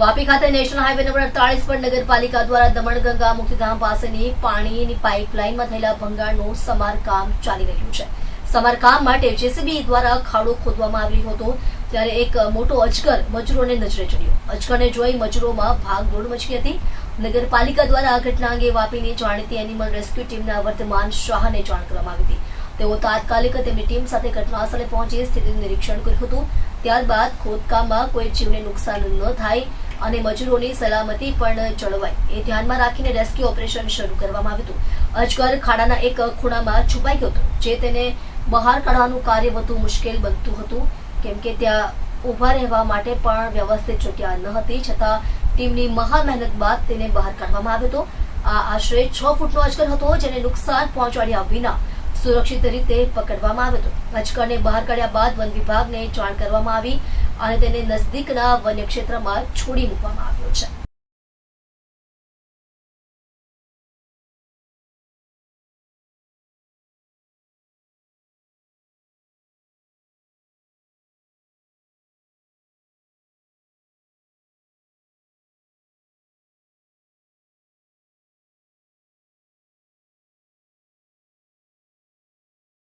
વાપી ખાતે national highway number અડતાલીસ પર નગરપાલિકા દ્વારા દમણગંગા મુક્તિધામ પાસેની પાણીની પાઇપલાઇનમાં થયેલા ભંગાણનું સમારકામ ચાલી રહ્યું છે. સમારકામ માટે જેસીબી દ્વારા ખાડો ખોદવામાં આવ્યો હતો, ત્યારે એક મોટો અજગર મજૂરોને નજરે ચડ્યો. અજગરને જોઈ મજૂરોમાં ભાગદોડ મચી હતી. નગરપાલિકા દ્વારા આ ઘટના અંગે વાપીની જાણીતી એનિમલ રેસ્ક્યુ ટીમના વર્તમાન શાહને જાણ કરવામાં આવી હતી. તેઓ તાત્કાલિક તેમની ટીમ સાથે ઘટનાસ્થળે પહોંચી સ્થિતિનું નિરીક્ષણ કર્યું હતું. ત્યારબાદ ખોદકામમાં કોઈ જીવને નુકસાન ન થાય અને મજૂરોની સલામતી પણ જળવાય. એ ધ્યાનમાં રાખીને રેસ્ક્યુ ઓપરેશન શરૂ કરવામાં આવ્યું હતું. અજગર ખાડાના એક ખૂણામાં છુપાઈ ગયો હતો, જે તેને બહાર કાઢવાનું કાર્ય વધુ મુશ્કેલ બનતું હતું. કેમ કે ત્યાં ઊભા રહેવા માટે પણ વ્યવસ્થિત જગ્યા ન હતી, છતાં ટીમની મહા મહેનત બાદ તેને બહાર કાઢવામાં આવ્યો હતો. આ આશરે છ ફૂટનો અજગર હતો, જેને નુકસાન પહોંચાડ્યા વિના સુરક્ષિત રીતે પકડવામાં આવ્યો હતો. અજગરને બહાર કાઢ્યા બાદ વન વિભાગને જાણ કરવામાં આવી. અને તેને નજદીકના વન્ય ક્ષેત્રમાં છોડી મૂકવામાં આવ્યો છે.